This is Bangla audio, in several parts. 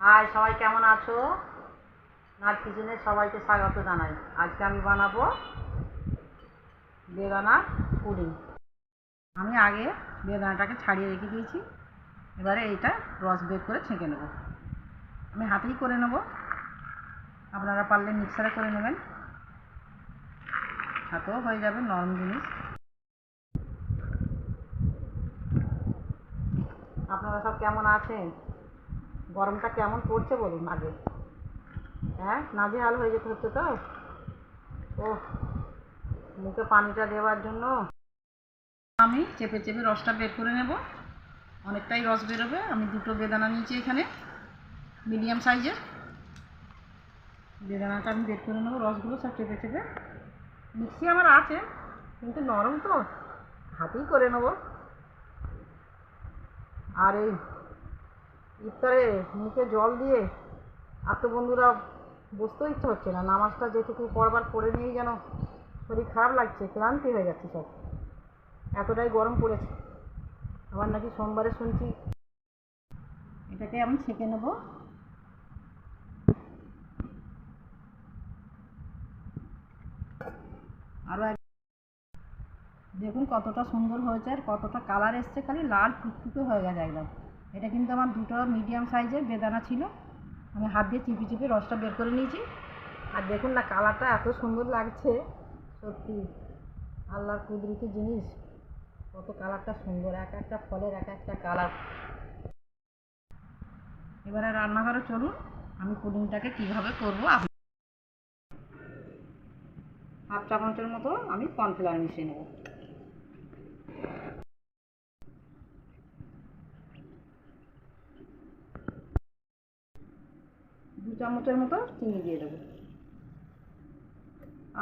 হাই, সবাই কেমন আছো? নাচ কিচেনে সবাইকে স্বাগত জানাই। আজকে আমি বানাবো বেদানা পুডিং। আমি আগে বেদানাটাকে ছাড়িয়ে রেখে দিয়েছি। এবারে এইটা রস বের করে ছেঁকে নেব। আমি হাতেই করে নেব। আপনারা পারলে মিক্সারে করে নেবেন। হাতেও হয়ে যাবে নরম জিনিস। আপনারা সব কেমন আছেন? গরমটা কেমন পড়ছে বলুন আগে? হ্যাঁ নাজেহাল হয়ে যেতে হচ্ছে তো? ও মুখে পানিটা দেওয়ার জন্য আমি চেপে চেপে রসটা বের করে নেব। অনেকটাই রস বেরোবে। আমি দুটো বেদানা নিয়েছি এখানে, মিডিয়াম সাইজের। বেদানাটা আমি বের করে নেব, রসগুলো সব চেপে চেপে। মিক্সি আমার আছে, কিন্তু নরম তো। হাতেই করে নেব। আর এই ইফতারে মুখে জল দিয়ে তো বন্ধুরা বসতেও ইচ্ছা হচ্ছে না। নামাজটা যেটুকু পরবার পড়ে নিয়েই যেন শরীর খারাপ লাগছে, ক্লান্তি হয়ে যাচ্ছে সব। এতটাই গরম পড়েছে। আবার নাকি সোমবারে শুনছি এটাকে আমি ছেঁকে নেব। আরও এক দেখুন কতটা সুন্দর হয়েছে আর কতটা কালার এসছে, খালি লাল টুকটুকে হয়ে গেছে একদম। এটা কিন্তু আমার দুটো মিডিয়াম সাইজের বেদানা ছিল। আমি হাত দিয়ে চিপি চিপি রসটা বের করে নিয়েছি। আর দেখুন না কালারটা এত সুন্দর লাগছে, সত্যি। আল্লাহর কুদরতি জিনিস, কত কালারটা সুন্দর, এক একটা ফলের এক একটা কালার এবারে রান্নাঘরে চলুন, আমি পুডিংটাকে কীভাবে করব আপনি হাফ চামচের মতো আমি কর্নফ্লাওয়ার মিশিয়ে নেব। চামচের মতো চিনি দিয়ে দেবো।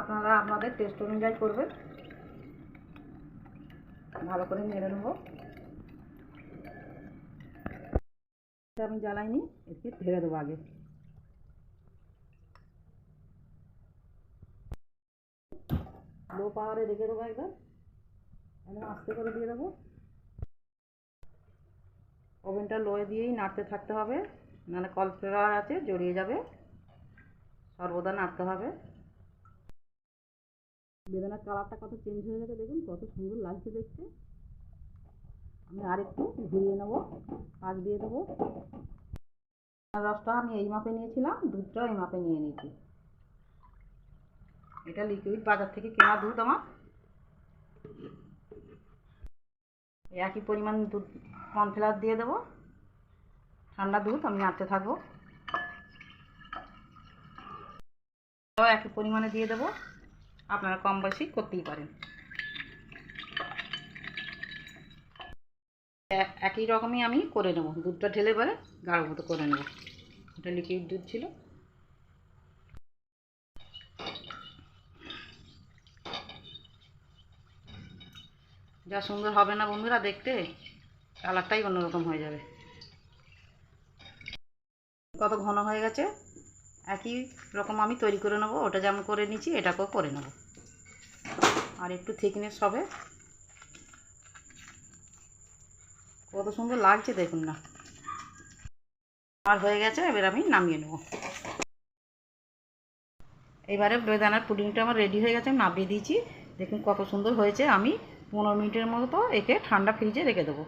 আপনারা আপনাদের টেস্ট অনুযায়ী করবেন। ভালো করে নেড়ে নেব। আমি জ্বালাইনি একে ঢেলে দেবো আগে। লো পাওয়ারে রেখে দেবো একবার। আস্তে করে দিয়ে দেবো। ওভেনটা লোয়ে দিয়েই নাড়তে থাকতে হবে। নাহলে কলফ্লাওয়ার আছে, জড়িয়ে যাবে। সর্বদা নাড়তে হবে। বেদানার কালারটা কত চেঞ্জ হয়ে গেছে দেখুন, কত সুন্দর লাগছে দেখতে। আমি আরেকটু ঘুরিয়ে নেব, পাক দিয়ে দেবো। রসটা আমি এই মাপে নিয়েছিলাম, দুধটাও এই মাপে নিয়ে নিয়েছি। এটা লিকুইড বাজার থেকে কেনা দুধ আমার। একই পরিমাণ দুধ কর্নফ্লাওয়ার দিয়ে দেবো। ঠান্ডা দুধ, আমি নাড়তে থাকব। একই পরিমাণে দিয়ে দেবো। আপনারা কম বেশি করতেই পারেন। একই রকমই আমি করে নেব। দুধটা ঢেলে পরে গাঢ় মতো করে নেব। এটা লিকুইড দুধ ছিল। যা সুন্দর হবে না বন্ধুরা দেখতে কালারটাই অন্যরকম হয়ে যাবে। কত ঘন হয়ে গেছে, একই রকম আমি তৈরি করে নেব, ওটা যেমন করে নিচ্ছি, এটাকেও করে নেব। আর একটু থিকনেস হবে। কত সুন্দর লাগছে দেখুন না। আর হয়ে গেছে, এবার আমি নামিয়ে নেব। এবারে বেদানার পুডিংটা আমার রেডি হয়ে গেছে, আমি নামিয়ে দিয়েছি। দেখুন কত সুন্দর হয়েছে, আমি পনেরো মিনিটের মতো একে ঠান্ডা ফ্রিজে রেখে দেবো।